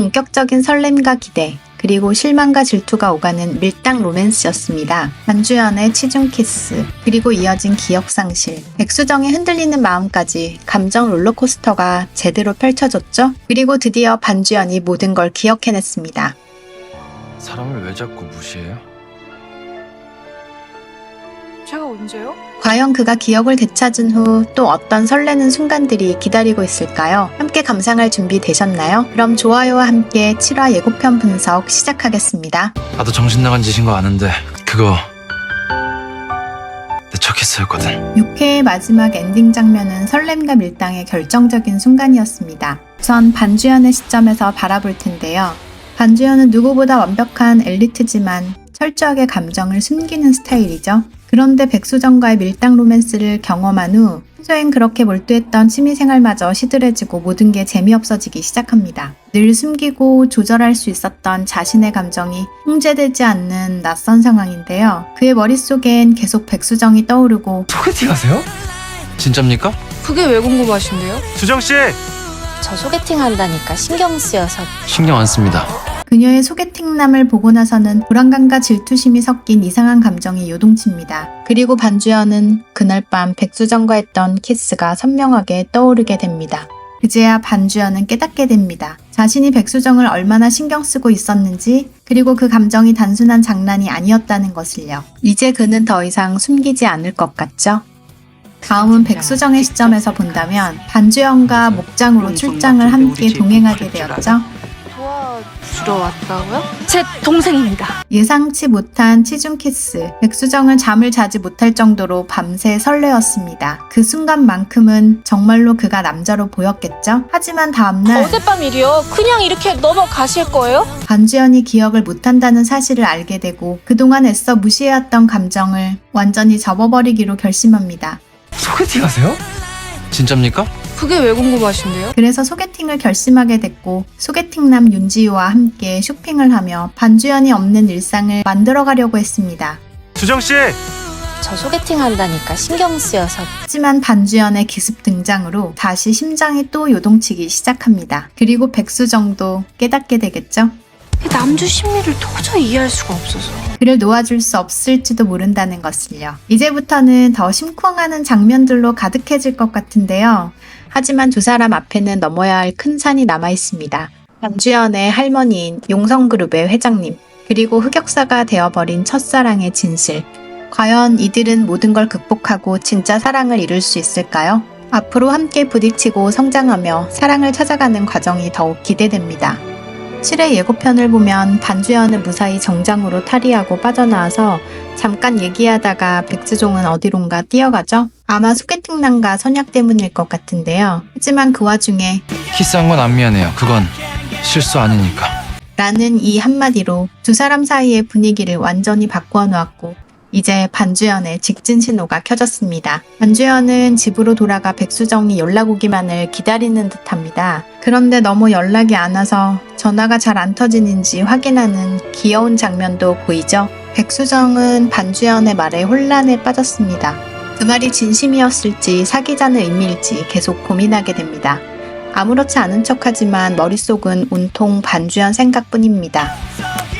본격적인 설렘과 기대, 그리고 실망과 질투가 오가는 밀당 로맨스였습니다. 반주연의 치중 키스, 그리고 이어진 기억 상실, 백수정의 흔들리는 마음까지 감정 롤러코스터가 제대로 펼쳐졌죠? 그리고 드디어 반주연이 모든 걸 기억해냈습니다. 사람을 왜 자꾸 무시해요? 제가 언제요? 과연 그가 기억을 되찾은 후 또 어떤 설레는 순간들이 기다리고 있을까요? 함께 감상할 준비 되셨나요? 그럼 좋아요와 함께 7화 예고편 분석 시작하겠습니다. 나도 정신 나간 짓인 거 아는데 그거 내첫 키스였거든 6회의 마지막 엔딩 장면은 설렘과 밀당의 결정적인 순간이었습니다. 우선 반주연의 시점에서 바라볼 텐데요. 반주연은 누구보다 완벽한 엘리트지만 철저하게 감정을 숨기는 스타일이죠. 그런데 백수정과의 밀당 로맨스를 경험한 후 평소엔 그렇게 몰두했던 취미생활마저 시들해지고 모든 게 재미없어지기 시작합니다. 늘 숨기고 조절할 수 있었던 자신의 감정이 통제되지 않는 낯선 상황인데요. 그의 머릿속엔 계속 백수정이 떠오르고 소개팅 하세요? 진짜입니까? 그게 왜 궁금하신데요? 수정 씨! 저 소개팅 한다니까 신경 쓰여서 신경 안 씁니다 그녀의 소개팅남을 보고 나서는 불안감과 질투심이 섞인 이상한 감정이 요동칩니다. 그리고 반주연은 그날 밤 백수정과 했던 키스가 선명하게 떠오르게 됩니다. 그제야 반주연은 깨닫게 됩니다. 자신이 백수정을 얼마나 신경 쓰고 있었는지, 그리고 그 감정이 단순한 장난이 아니었다는 것을요. 이제 그는 더 이상 숨기지 않을 것 같죠? 다음은 백수정의 시점에서 본다면 반주연과 목장으로 출장을 함께 동행하게 되었죠. 도와주러 왔다고요? 제 동생입니다. 예상치 못한 치중 키스, 백수정은 잠을 자지 못할 정도로 밤새 설레었습니다. 그 순간만큼은 정말로 그가 남자로 보였겠죠? 하지만 다음날 어젯밤 일이요. 그냥 이렇게 넘어가실 거예요? 반주연이 기억을 못한다는 사실을 알게 되고 그동안 애써 무시해왔던 감정을 완전히 접어버리기로 결심합니다. 소개팅 하세요? 진짜입니까? 그게 왜 궁금하신데요? 그래서 소개팅을 결심하게 됐고 소개팅남 윤지우와 함께 쇼핑을 하며 반주연이 없는 일상을 만들어가려고 했습니다. 수정 씨! 저 소개팅 한다니까 신경 쓰여서 하지만 반주연의 기습 등장으로 다시 심장이 또 요동치기 시작합니다. 그리고 백수정도 깨닫게 되겠죠? 남주 심리를 도저히 이해할 수가 없어서. 그를 놓아줄 수 없을지도 모른다는 것을요. 이제부터는 더 심쿵하는 장면들로 가득해질 것 같은데요. 하지만 두 사람 앞에는 넘어야 할 큰 산이 남아 있습니다. 반주연의 할머니인 용성그룹의 회장님, 그리고 흑역사가 되어버린 첫사랑의 진실. 과연 이들은 모든 걸 극복하고 진짜 사랑을 이룰 수 있을까요? 앞으로 함께 부딪히고 성장하며 사랑을 찾아가는 과정이 더욱 기대됩니다. 7회 예고편을 보면 반주연은 무사히 정장으로 탈의하고 빠져나와서 잠깐 얘기하다가 백수종은 어디론가 뛰어가죠? 아마 소개팅남과 선약 때문일 것 같은데요. 하지만 그 와중에 키스한 건 안 미안해요 그건 실수 아니니까 라는 이 한마디로 두 사람 사이의 분위기를 완전히 바꾸어 놓았고 이제 반주연의 직진 신호가 켜졌습니다. 반주연은 집으로 돌아가 백수정이 연락 오기만을 기다리는 듯합니다. 그런데 너무 연락이 안 와서 전화가 잘 안 터지는지 확인하는 귀여운 장면도 보이죠? 백수정은 반주연의 말에 혼란에 빠졌습니다. 그 말이 진심이었을지 사귀자는 의미일지 계속 고민하게 됩니다. 아무렇지 않은 척하지만 머릿속은 온통 반주연 생각뿐입니다.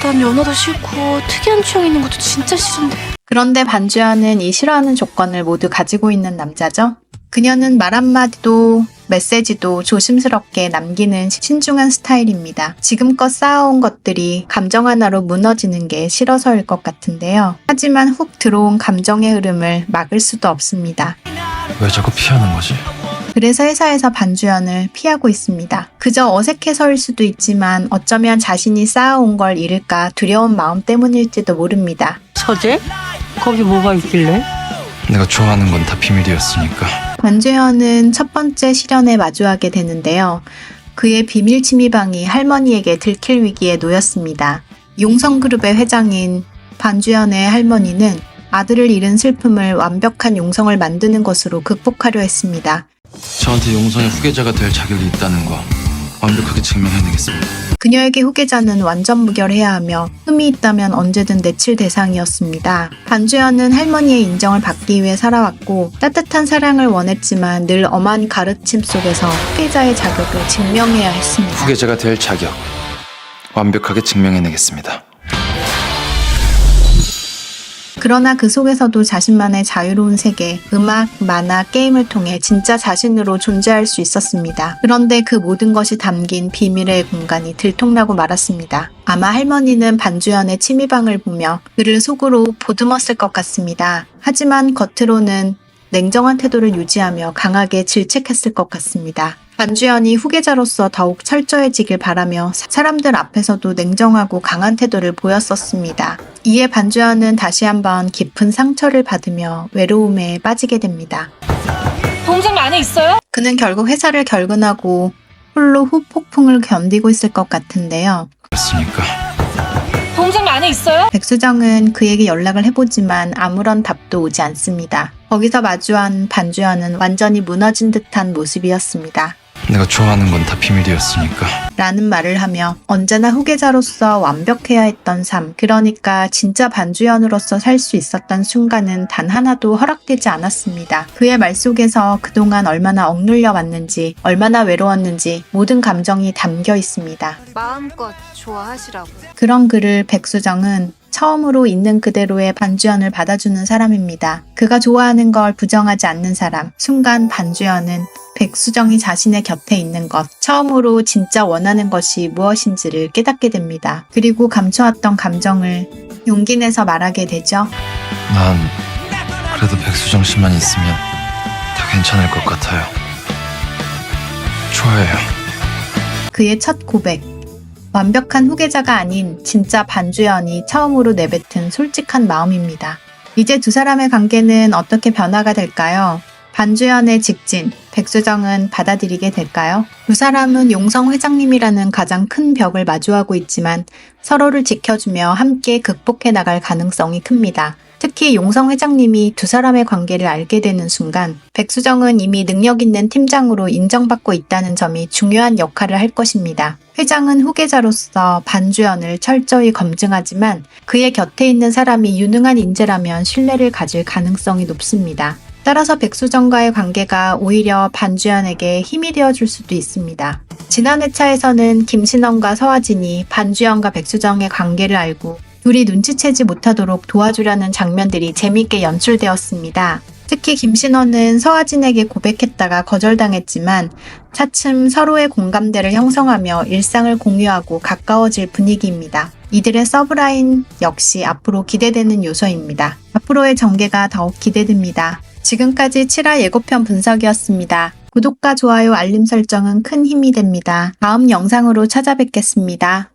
난 연어도 싫고 특이한 취향 있는 것도 진짜 싫은데. 그런데 반주연은 이 싫어하는 조건을 모두 가지고 있는 남자죠. 그녀는 말 한마디도 메시지도 조심스럽게 남기는 신중한 스타일입니다. 지금껏 쌓아온 것들이 감정 하나로 무너지는 게 싫어서일 것 같은데요. 하지만 훅 들어온 감정의 흐름을 막을 수도 없습니다. 왜 자꾸 피하는 거지? 그래서 회사에서 반주연을 피하고 있습니다. 그저 어색해서일 수도 있지만 어쩌면 자신이 쌓아온 걸 잃을까 두려운 마음 때문일지도 모릅니다. 서재? 거기 뭐가 있길래? 내가 좋아하는 건 다 비밀이었으니까 반주현은 첫 번째 시련에 마주하게 되는데요. 그의 비밀 침입방이 할머니에게 들킬 위기에 놓였습니다. 용성그룹의 회장인 반주현의 할머니는 아들을 잃은 슬픔을 완벽한 용성을 만드는 것으로 극복하려 했습니다. 저한테 용성의 후계자가 될 자격이 있다는 거 완벽하게 증명해내겠습니다 그녀에게 후계자는 완전 무결해야 하며 흠이 있다면 언제든 내칠 대상이었습니다. 반주연은 할머니의 인정을 받기 위해 살아왔고 따뜻한 사랑을 원했지만 늘 엄한 가르침 속에서 후계자의 자격을 증명해야 했습니다. 후계자가 될 자격 완벽하게 증명해내겠습니다. 그러나 그 속에서도 자신만의 자유로운 세계, 음악, 만화, 게임을 통해 진짜 자신으로 존재할 수 있었습니다. 그런데 그 모든 것이 담긴 비밀의 공간이 들통나고 말았습니다. 아마 할머니는 반주연의 취미방을 보며 그를 속으로 보듬었을 것 같습니다. 하지만 겉으로는 냉정한 태도를 유지하며 강하게 질책했을 것 같습니다. 반주연이 후계자로서 더욱 철저해지길 바라며 사람들 앞에서도 냉정하고 강한 태도를 보였었습니다. 이에 반주연은 다시 한번 깊은 상처를 받으며 외로움에 빠지게 됩니다. 동생 안에 있어요? 그는 결국 회사를 결근하고 홀로 후폭풍을 견디고 있을 것 같은데요. 동생 안에 있어요? 백수정은 그에게 연락을 해보지만 아무런 답도 오지 않습니다. 거기서 마주한 반주연은 완전히 무너진 듯한 모습이었습니다. 내가 좋아하는 건 다 비밀이었으니까 라는 말을 하며 언제나 후계자로서 완벽해야 했던 삶, 그러니까 진짜 반주연으로서 살 수 있었던 순간은 단 하나도 허락되지 않았습니다. 그의 말 속에서 그동안 얼마나 억눌려 왔는지, 얼마나 외로웠는지 모든 감정이 담겨 있습니다. 마음껏 좋아하시라고. 그런 그를 백수정은 처음으로 있는 그대로의 반주연을 받아주는 사람입니다. 그가 좋아하는 걸 부정하지 않는 사람. 순간 반주연은 백수정이 자신의 곁에 있는 것, 처음으로 진짜 원하는 것이 무엇인지를 깨닫게 됩니다. 그리고 감춰왔던 감정을 용기 내서 말하게 되죠. 난 그래도 백수정 씨만 있으면 다 괜찮을 것 같아요. 좋아해요. 그의 첫 고백. 완벽한 후계자가 아닌 진짜 반주연이 처음으로 내뱉은 솔직한 마음입니다. 이제 두 사람의 관계는 어떻게 변화가 될까요? 반주연의 직진, 백수정은 받아들이게 될까요? 두 사람은 용성 회장님이라는 가장 큰 벽을 마주하고 있지만 서로를 지켜주며 함께 극복해 나갈 가능성이 큽니다. 특히 용성 회장님이 두 사람의 관계를 알게 되는 순간 백수정은 이미 능력 있는 팀장으로 인정받고 있다는 점이 중요한 역할을 할 것입니다. 회장은 후계자로서 반주연을 철저히 검증하지만 그의 곁에 있는 사람이 유능한 인재라면 신뢰를 가질 가능성이 높습니다. 따라서 백수정과의 관계가 오히려 반주연에게 힘이 되어줄 수도 있습니다. 지난 회차에서는 김신원과 서화진이 반주연과 백수정의 관계를 알고 둘이 눈치채지 못하도록 도와주려는 장면들이 재밌게 연출되었습니다. 특히 김신원은 서하진에게 고백했다가 거절당했지만 차츰 서로의 공감대를 형성하며 일상을 공유하고 가까워질 분위기입니다. 이들의 서브라인 역시 앞으로 기대되는 요소입니다. 앞으로의 전개가 더욱 기대됩니다. 지금까지 7화 예고편 분석이었습니다. 구독과 좋아요, 알림 설정은 큰 힘이 됩니다. 다음 영상으로 찾아뵙겠습니다.